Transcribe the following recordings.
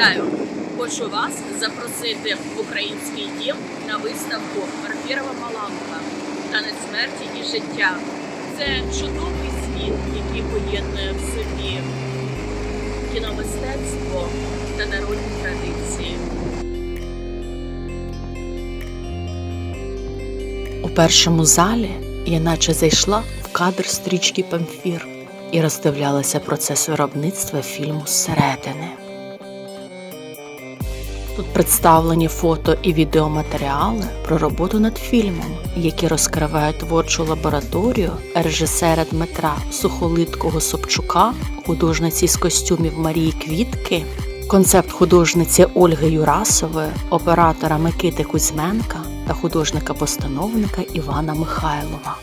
Вітаю! Хочу вас запросити в український дім на виставку Парфірова Маланка Танець смерті і життя. Це чудовий світ, який поєднує в собі кіномистецтво та народні традиції. У першому залі я наче зайшла в кадр стрічки Памфір і роздивлялася процес виробництва фільму зсередини. Тут представлені фото і відеоматеріали про роботу над фільмом, які розкривають творчу лабораторію режисера Дмитра Сухолиткого Собчука, художниці з костюмів Марії Квітки, концепт художниці Ольги Юрасової, оператора Микити Кузьменка та художника-постановника Івана Михайлова.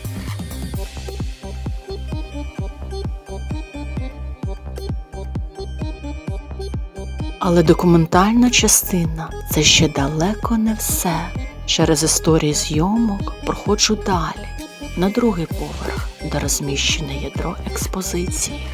Але документальна частина це ще далеко не все. Через історії зйомок проходжу далі, на другий поверх, де розміщене ядро експозиції.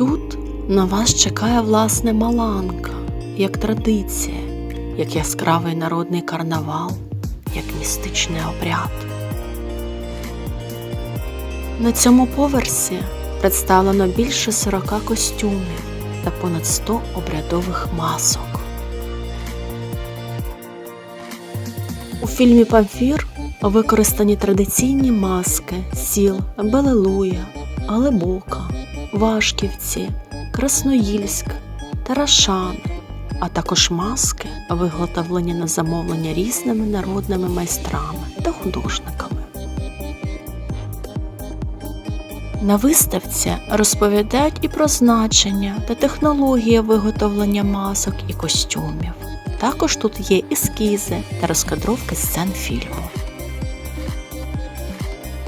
Тут на вас чекає власне маланка, як традиція, як яскравий народний карнавал, як містичний обряд. На цьому поверсі представлено більше 40 костюмів та понад 100 обрядових масок. У фільмі Памфір використані традиційні маски сіл Белелуя, Глибока, Вашківці, Красноїльськ, Тарашани, а також маски, виготовлені на замовлення різними народними майстрами та художниками. На виставці розповідають і про значення та технології виготовлення масок і костюмів. Також тут є ескізи та розкадровки сцен фільму.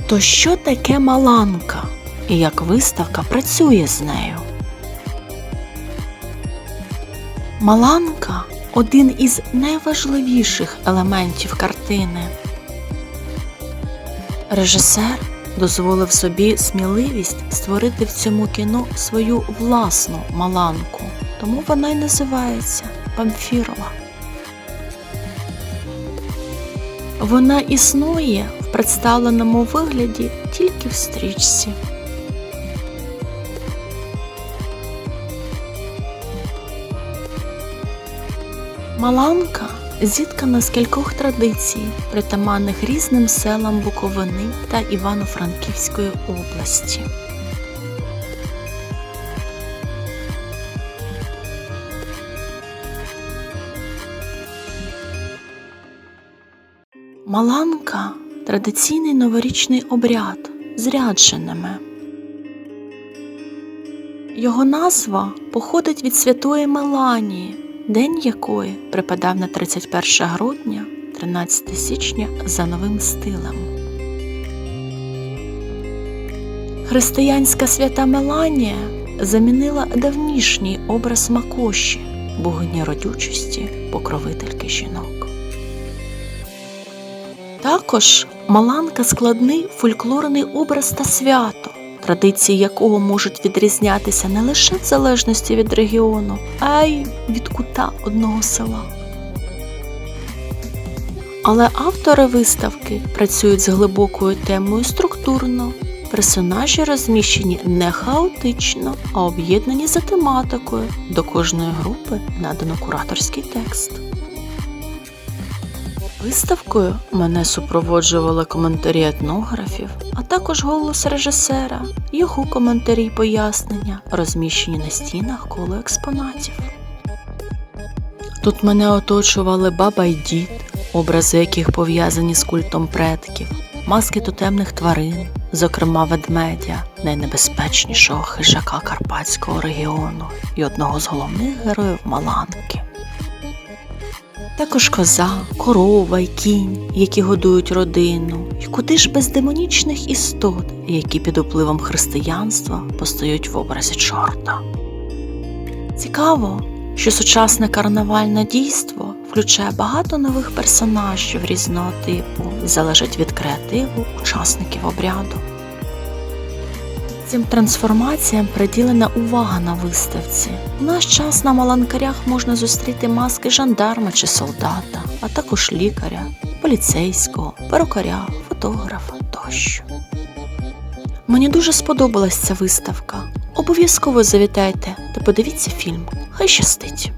То що таке маланка і як виставка працює з нею? Маланка один із найважливіших елементів картини. Режисер дозволив собі сміливість створити в цьому кіно свою власну маланку, тому вона й називається Памфірова. Вона існує в представленому вигляді тільки в стрічці. Маланка зіткана з кількох традицій, притаманних різним селам Буковини та Івано-Франківської області. Маланка традиційний новорічний обряд з рядженими. Його назва походить від святої Меланії, день якої припадав на 31 грудня 13 січня за новим стилем. Християнська свята Меланія замінила давнішній образ Макоші, богині родючості, покровительки жінок. Також Маланка складний фольклорний образ та свято, традиції якого можуть відрізнятися не лише в залежності від регіону, а й від кута одного села. Але автори виставки працюють з глибокою темою структурно. Персонажі розміщені не хаотично, а об'єднані за тематикою. До кожної групи надано кураторський текст. Виставкою мене супроводжували коментарі етнографів, а також голос режисера, його коментарі й пояснення, розміщені на стінах коло експонатів. Тут мене оточували баба й дід, образи яких пов'язані з культом предків, маски тотемних тварин, зокрема ведмедя, найнебезпечнішого хижака Карпатського регіону і одного з головних героїв Маланки. Також коза, корова й кінь, які годують родину, і куди ж без демонічних істот, які під впливом християнства постають в образі чорта. Цікаво, що сучасне карнавальне дійство включає багато нових персонажів різного типу і залежить від креативу учасників обряду. Цим трансформаціям приділена увага на виставці. У наш час на маланкарях можна зустріти маски жандарма чи солдата, а також лікаря, поліцейського, перукаря, фотографа тощо. Мені дуже сподобалась ця виставка. Обов'язково завітайте та подивіться фільм. Хай щастить!